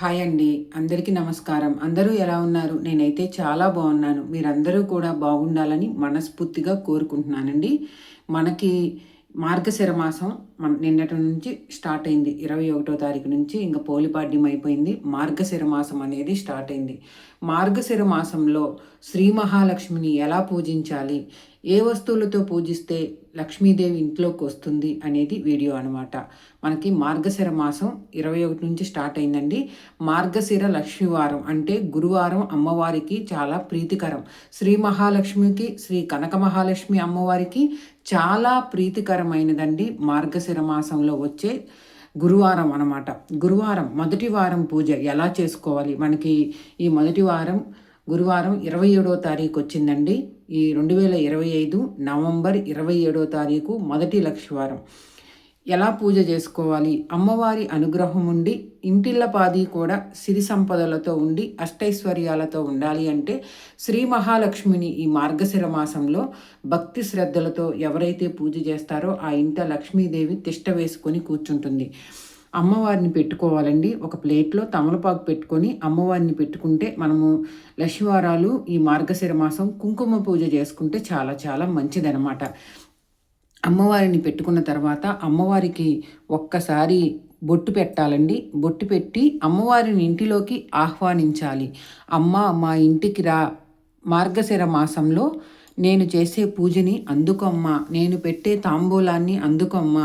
Hi అండి. అందరికీ నమస్కారం. అందరూ ఎలా ఉన్నారు? నేనైతే చాలా బాగున్నాను. మీరందరూ కూడా బాగుండాలని మనస్ఫూర్తిగా కోరుకుంటున్నానండి. మనకి మార్గశిర మాసం మన నిన్నటి నుంచి స్టార్ట్ అయింది. ఇరవై ఒకటో తారీఖు నుంచి ఇంకా పోలిపాడ్యం అయిపోయింది. మార్గశిర మాసం అనేది స్టార్ట్ అయింది. మార్గశిర మాసంలో శ్రీ మహాలక్ష్మిని ఎలా పూజించాలి? ఏ వస్తువులతో పూజిస్తే లక్ష్మీదేవి ఇంట్లోకి వస్తుంది అనేది వీడియో అనమాట మనకి మార్గశిర మాసం ఇరవై ఒకటి నుంచి స్టార్ట్ అయిందండి. మార్గశిర లక్ష్మీవారం అంటే గురువారం అమ్మవారికి చాలా ప్రీతికరం. శ్రీ మహాలక్ష్మికి శ్రీ కనక మహాలక్ష్మి అమ్మవారికి చాలా ప్రీతికరమైనదండి మార్గశిర మాసంలో వచ్చే గురువారం అనమాట గురువారం మొదటి వారం పూజ ఎలా చేసుకోవాలి? మనకి ఈ మొదటి వారం గురువారం ఇరవై ఏడో తారీఖు వచ్చిందండి. ఈ రెండు వేల ఇరవై ఐదు నవంబర్ ఇరవై ఏడో తారీఖు మొదటి లక్షవారం. ఎలా పూజ చేసుకోవాలి? అమ్మవారి అనుగ్రహం ఉండి ఇంటిల్లపాది కూడా సిరి సంపదలతో ఉండి అష్టైశ్వర్యాలతో ఉండాలి అంటే శ్రీ మహాలక్ష్మిని ఈ మార్గశిర మాసంలో భక్తి శ్రద్ధలతో ఎవరైతే పూజ చేస్తారో ఆ ఇంట లక్ష్మీదేవి తిష్ట వేసుకొని కూర్చుంటుంది. అమ్మవారిని పెట్టుకోవాలండి. ఒక ప్లేట్లో తమలపాకు పెట్టుకొని అమ్మవారిని పెట్టుకుంటే మనము లక్ష్మీవారాలు ఈ మార్గశిర మాసం కుంకుమ పూజ చేసుకుంటే చాలా చాలా మంచిదనమాట అమ్మవారిని పెట్టుకున్న తర్వాత అమ్మవారికి ఒక్కసారి బొట్టు పెట్టాలండి. బొట్టు పెట్టి అమ్మవారిని ఇంటిలోకి ఆహ్వానించాలి. అమ్మ మా ఇంటికి రా. మార్గశిర మాసంలో నేను చేసే పూజని అందుకమ్మ. నేను పెట్టే తాంబూలాన్ని అందుకమ్మ.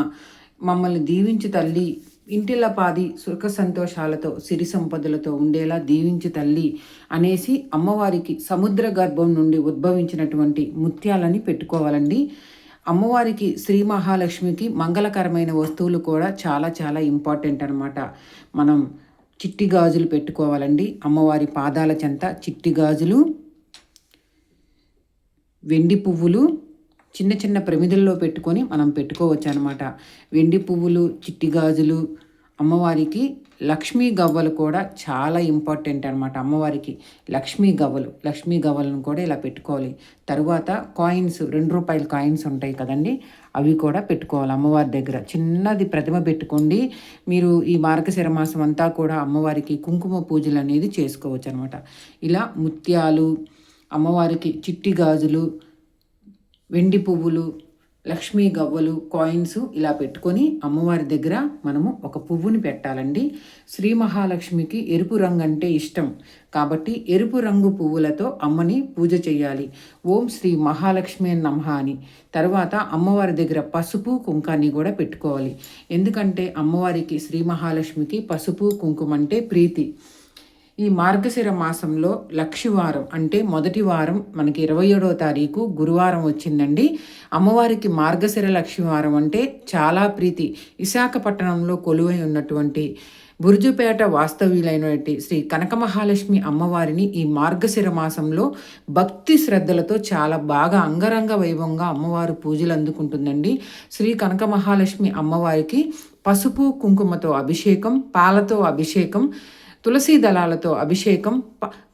మమ్మల్ని దీవించి తల్లి. ఇంటిల పాది సుఖ సంతోషాలతో సిరి సంపదలతో ఉండేలా దీవించి తల్లి అనేసి అమ్మవారికి సముద్ర గర్భం నుండి ఉద్భవించినటువంటి ముత్యాలని పెట్టుకోవాలండి. అమ్మవారికి శ్రీ మహాలక్ష్మికి మంగళకరమైన వస్తువులు కూడా చాలా చాలా ఇంపార్టెంట్ అనమాట మనం చిట్టి గాజులు పెట్టుకోవాలండి. అమ్మవారి పాదాల చెంత చిట్టి గాజులు వెండి పువ్వులు చిన్న చిన్న ప్రమిదల్లో పెట్టుకొని మనం పెట్టుకోవచ్చు అనమాట వెండి పువ్వులు చిట్టి గాజులు అమ్మవారికి లక్ష్మీ గవ్వలు కూడా చాలా ఇంపార్టెంట్ అనమాట అమ్మవారికి. లక్ష్మీ గవ్వలు లక్ష్మీ గవ్వలను కూడా ఇలా పెట్టుకోవాలి. తరువాత కాయిన్స్ రెండు రూపాయల కాయిన్స్ ఉంటాయి కదండి అవి కూడా పెట్టుకోవాలి అమ్మవారి దగ్గర. చిన్నది ప్రతిమ పెట్టుకోండి. మీరు ఈ మార్గశిర మాసం అంతా కూడా అమ్మవారికి కుంకుమ పూజలు అనేది చేసుకోవచ్చు అనమాట ఇలా ముత్యాలు అమ్మవారికి చిట్టి గాజులు వెండి పువ్వులు లక్ష్మీ గవ్వలు కాయిన్స్ ఇలా పెట్టుకొని అమ్మవారి దగ్గర మనము ఒక పువ్వుని పెట్టాలండి. శ్రీ మహాలక్ష్మికి ఎరుపు రంగు అంటే ఇష్టం. కాబట్టి ఎరుపు రంగు పువ్వులతో అమ్మని పూజ చేయాలి ఓం శ్రీ మహాలక్ష్మి నమః అని. తర్వాత అమ్మవారి దగ్గర పసుపు కుంకాన్ని కూడా పెట్టుకోవాలి. ఎందుకంటే అమ్మవారికి శ్రీ మహాలక్ష్మికి పసుపు కుంకుమ అంటే ప్రీతి. ఈ మార్గశిర మాసంలో లక్షివారం అంటే మొదటి వారం మనకి ఇరవై ఏడవ తారీఖు గురువారం వచ్చిందండి. అమ్మవారికి మార్గశిర లక్షివారం అంటే చాలా ప్రీతి. విశాఖపట్నంలో కొలువై ఉన్నటువంటి బుర్జుపేట వాస్తవ్యులైనటువంటి శ్రీ కనక మహాలక్ష్మి అమ్మవారిని ఈ మార్గశిర మాసంలో భక్తి శ్రద్ధలతో చాలా బాగా అంగరంగ వైభవంగా అమ్మవారు పూజలు అందుకుంటుందండి. శ్రీ కనక మహాలక్ష్మి అమ్మవారికి పసుపు కుంకుమతో అభిషేకం పాలతో అభిషేకం తులసి దళాలతో అభిషేకం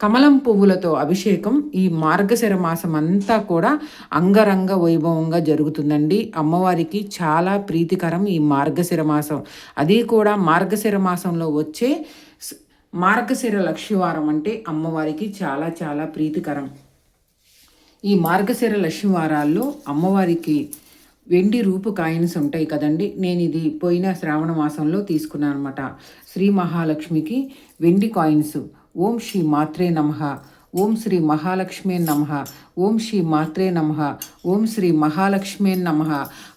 కమలం పువ్వులతో అభిషేకం ఈ మార్గశిర మాసం అంతా కూడా అంగరంగ వైభవంగా జరుగుతుందండి. అమ్మవారికి చాలా ప్రీతికరం ఈ మార్గశిర మాసం. అది కూడా మార్గశిర మాసంలో వచ్చే మార్గశిర లక్ష్మీవారం అంటే అమ్మవారికి చాలా చాలా ప్రీతికరం. ఈ మార్గశిర లక్ష్మీవారాల్లో అమ్మవారికి వెండి రూపు కాయిన్స్ ఉంటాయి కదండి. నేను ఇది పోయిన శ్రావణ మాసంలో తీసుకున్నాను అనమాట శ్రీ మహాలక్ష్మికి వెండి కాయిన్స్. ఓం శ్రీ మాత్రే నమ. ఓం శ్రీ మహాలక్ష్మే నమ. ఓం శ్రీ మాత్రే నమ. ఓం శ్రీ మహాలక్ష్మే నమ.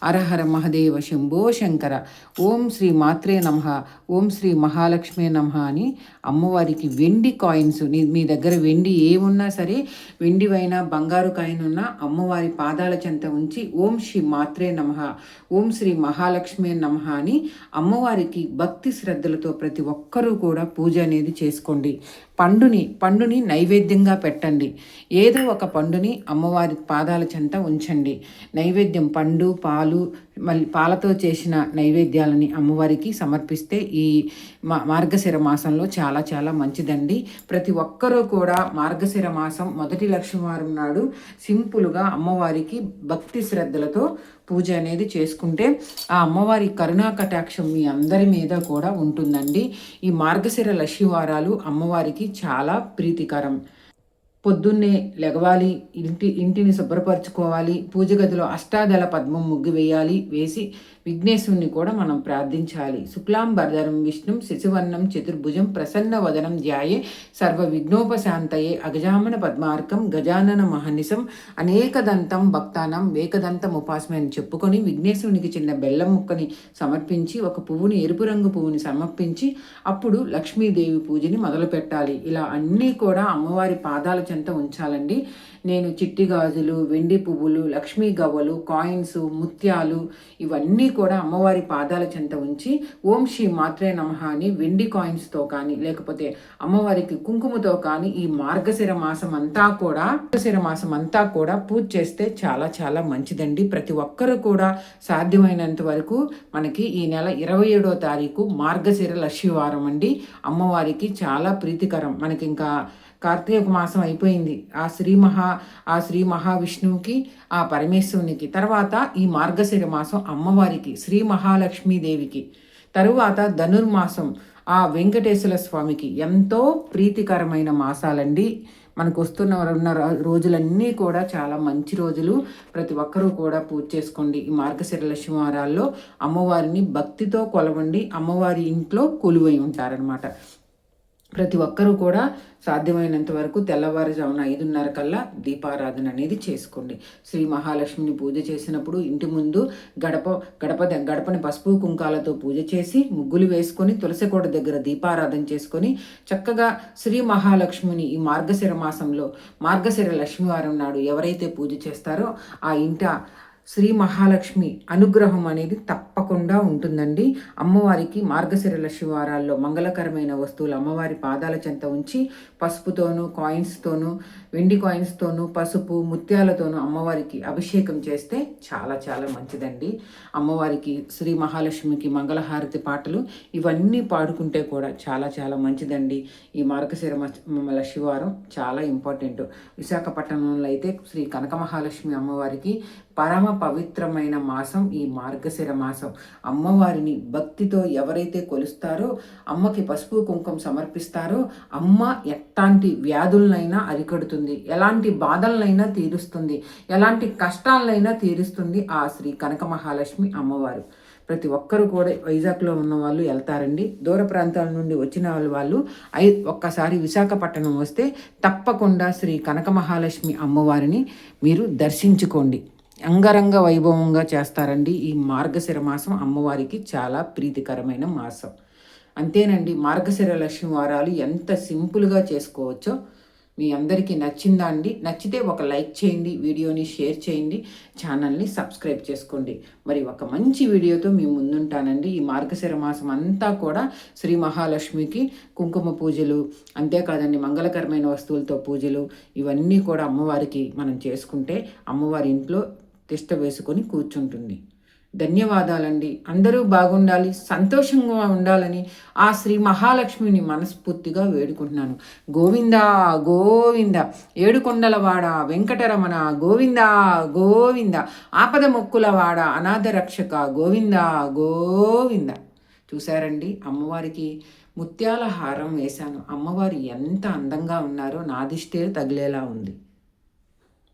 అరహర మహదేవ శంభో శంకర. ఓం శ్రీ మాత్రే నమ. ఓం శ్రీ మహాలక్ష్మే నమ అని అమ్మవారికి వెండి కాయిన్స్ మీ దగ్గర వెండి ఏమున్నా సరే వెండివైనా బంగారు కాయిన్ ఉన్నా అమ్మవారి పాదాల చెంత ఉంచి ఓం శ్రీ మాత్రే నమ. ఓం శ్రీ మహాలక్ష్మే నమ అని అమ్మవారికి భక్తి శ్రద్ధలతో ప్రతి ఒక్కరూ కూడా పూజ అనేది చేసుకోండి. పండుని పండుని నైవేద్యంగా పెట్టండి. ఏదో ఒక పండుని అమ్మవారి పాదాల చెంత ఉంచండి. నైవేద్యం పండు పాలు మళ్ళీ పాలతో చేసిన నైవేద్యాలని అమ్మవారికి సమర్పిస్తే ఈ మా మార్గశిర మాసంలో చాలా చాలా మంచిదండి. ప్రతి ఒక్కరూ కూడా మార్గశిర మాసం మొదటి లక్ష్మీవారం నాడు సింపుల్గా అమ్మవారికి భక్తి శ్రద్ధలతో పూజ అనేది చేసుకుంటే ఆ అమ్మవారి కరుణా కటాక్షం మీ అందరి మీద కూడా ఉంటుందండి. ఈ మార్గశిర లక్ష్మీవారాలు అమ్మవారికి చాలా ప్రీతికరం. పొద్దున్నే లెగవాలి ఇంటి ఇంటిని శుభ్రపరచుకోవాలి పూజ గదిలో అష్టాదళ పద్మం ముగ్గు వేయాలి వేసి విఘ్నేశ్వరుని కూడా మనం ప్రార్థించాలి. శుక్లాంబరధరం విష్ణుం శిశువర్ణం చతుర్భుజం ప్రసన్న వదనం ధ్యాయే సర్వ విఘ్నోపశాంతయే అగజామన పద్మార్కం గజానన మహనిసం అనేకదంతం భక్తానం వేకదంతం ఉపాసమే అని చెప్పుకొని విఘ్నేశ్వరునికి చిన్న బెల్లం ముక్కని సమర్పించి ఒక పువ్వుని ఎరుపు రంగు పువ్వుని సమర్పించి అప్పుడు లక్ష్మీదేవి పూజని మొదలు పెట్టాలి. ఇలా అన్నీ కూడా అమ్మవారి పాదాల చెంత ఉంచాలండి. నేను చిట్టి గాజులు వెండి పువ్వులు లక్ష్మీ గవ్వలు కాయిన్స్ ముత్యాలు ఇవన్నీ కూడా అమ్మవారి పాదాల చెంత ఉంచి ఓం శ్రీ మాత్రే నమః అని వెండి కాయిన్స్తో కానీ లేకపోతే అమ్మవారికి కుంకుమతో కానీ ఈ మార్గశిర మాసం అంతా కూడా మార్గశిర మాసం అంతా కూడా పూజ చేస్తే చాలా చాలా మంచిదండి. ప్రతి ఒక్కరు కూడా సాధ్యమైనంత వరకు మనకి ఈ నెల ఇరవై ఏడో తారీఖు మార్గశిర లక్ష్మీవారం అండి. అమ్మవారికి చాలా ప్రీతికరం. మనకి ఇంకా కార్తీక మాసం అయిపోయింది. ఆ శ్రీ మహా ఆ శ్రీ మహావిష్ణువుకి ఆ పరమేశ్వరునికి తర్వాత ఈ మార్గశిర మాసం అమ్మవారికి శ్రీ మహాలక్ష్మీదేవికి తరువాత ధనుర్మాసం ఆ వెంకటేశ్వర స్వామికి ఎంతో ప్రీతికరమైన మాసాలండి. మనకు వస్తున్న ఉన్న రోజులన్నీ కూడా చాలా మంచి రోజులు. ప్రతి ఒక్కరూ కూడా పూజ చేసుకోండి. ఈ మార్గశిర లక్ష్మీవారాల్లో అమ్మవారిని భక్తితో కొలవండి. అమ్మవారి ఇంట్లో కొలువై ఉంటారనమాట ప్రతి ఒక్కరూ కూడా సాధ్యమైనంత వరకు తెల్లవారుజామున ఐదున్నర కల్లా దీపారాధన అనేది చేసుకోండి. శ్రీ మహాలక్ష్మిని పూజ చేసినప్పుడు ఇంటి ముందు గడప గడప గడపని పసుపు కుంకాలతో పూజ చేసి ముగ్గులు వేసుకొని తులసికోట దగ్గర దీపారాధన చేసుకొని చక్కగా శ్రీ మహాలక్ష్మిని ఈ మార్గశిర మాసంలో మార్గశిర లక్ష్మీవారం నాడు ఎవరైతే పూజ చేస్తారో ఆ ఇంట శ్రీ మహాలక్ష్మి అనుగ్రహం అనేది తప్పకుండా ఉంటుందండి. అమ్మవారికి మార్గశిర లక్ష్మివారాల్లో మంగళకరమైన వస్తువులు అమ్మవారి పాదాల చెంత ఉంచి పసుపుతోనూ కాయిన్స్తోనూ వెండి కాయిన్స్తోనూ పసుపు ముత్యాలతోనూ అమ్మవారికి అభిషేకం చేస్తే చాలా చాలా మంచిదండి. అమ్మవారికి శ్రీ మహాలక్ష్మికి మంగళహారతి పాటలు ఇవన్నీ పాడుకుంటే కూడా చాలా చాలా మంచిదండి. ఈ మార్గశిర శివారం చాలా ఇంపార్టెంట్. విశాఖపట్నంలో అయితే శ్రీ కనక మహాలక్ష్మి అమ్మవారికి పరమ పవిత్రమైన మాసం ఈ మార్గశిర మాసం. అమ్మవారిని భక్తితో ఎవరైతే కొలుస్తారో అమ్మకి పసుపు కుంకుమ సమర్పిస్తారో అమ్మ ఎట్లాంటి వ్యాధులనైనా అరికడుతుంది. ఎలాంటి బాధలనైనా తీరుస్తుంది. ఎలాంటి కష్టాలనైనా తీరుస్తుంది ఆ శ్రీ కనక మహాలక్ష్మి అమ్మవారు. ప్రతి ఒక్కరు కూడా వైజాగ్లో ఉన్న వాళ్ళు వెళ్తారండి. దూర ప్రాంతాల నుండి వచ్చిన వాళ్ళు ఐ ఒక్కసారి విశాఖపట్నం వస్తే తప్పకుండా శ్రీ కనక మహాలక్ష్మి అమ్మవారిని మీరు దర్శించుకోండి. అంగరంగ వైభవంగా చేస్తారండి. ఈ మార్గశిర మాసం అమ్మవారికి చాలా ప్రీతికరమైన మాసం. అంతేనండి. మార్గశిర లక్ష్మి వారాలు ఎంత సింపుల్గా చేసుకోవచ్చో మీ అందరికీ నచ్చిందా అండి? నచ్చితే ఒక లైక్ చేయండి వీడియోని షేర్ చేయండి ఛానల్ని సబ్స్క్రైబ్ చేసుకోండి. మరి ఒక మంచి వీడియోతో మీ ముందుంటానండి. ఈ మార్గశిర మాసం అంతా కూడా శ్రీ మహాలక్ష్మికి కుంకుమ పూజలు అంతేకాదండి మంగళకరమైన వస్తువులతో పూజలు ఇవన్నీ కూడా అమ్మవారికి మనం చేసుకుంటే అమ్మవారి ఇంట్లో తిష్ట వేసుకొని కూర్చుంటుంది. ధన్యవాదాలండి. అందరూ బాగుండాలి సంతోషంగా ఉండాలని ఆ శ్రీ మహాలక్ష్మిని మనస్ఫూర్తిగా వేడుకుంటున్నాను. గోవింద గోవింద ఏడుకొండలవాడ వెంకటరమణ గోవింద గోవింద ఆపద మొక్కులవాడ అనాథ రక్షక గోవింద గోవింద. చూశారండి అమ్మవారికి ముత్యాల హారం వేశాను. అమ్మవారు ఎంత అందంగా ఉన్నారో నాదిష్టే తగిలేలా ఉంది.